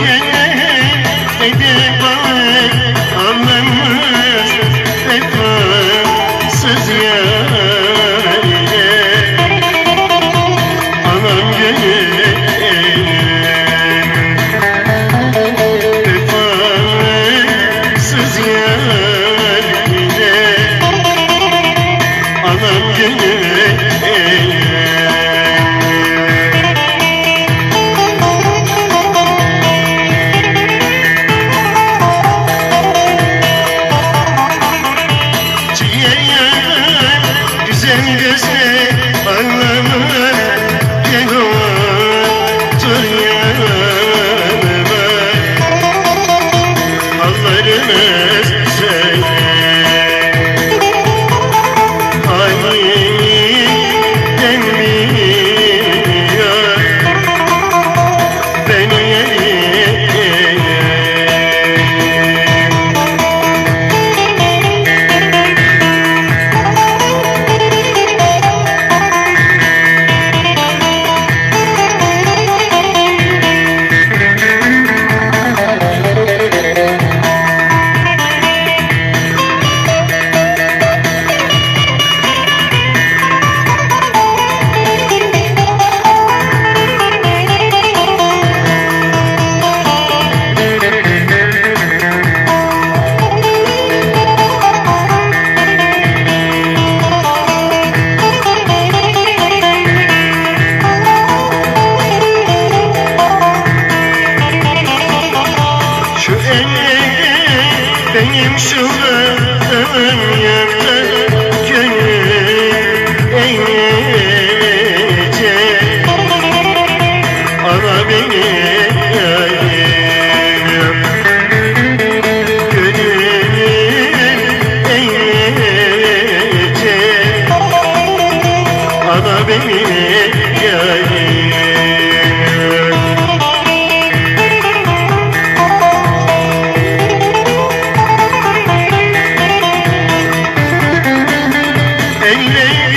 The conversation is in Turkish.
Dost gene de Feliz Benim şöhretim yerde gönül eğilecek Ara beni Beni gel ei, ei.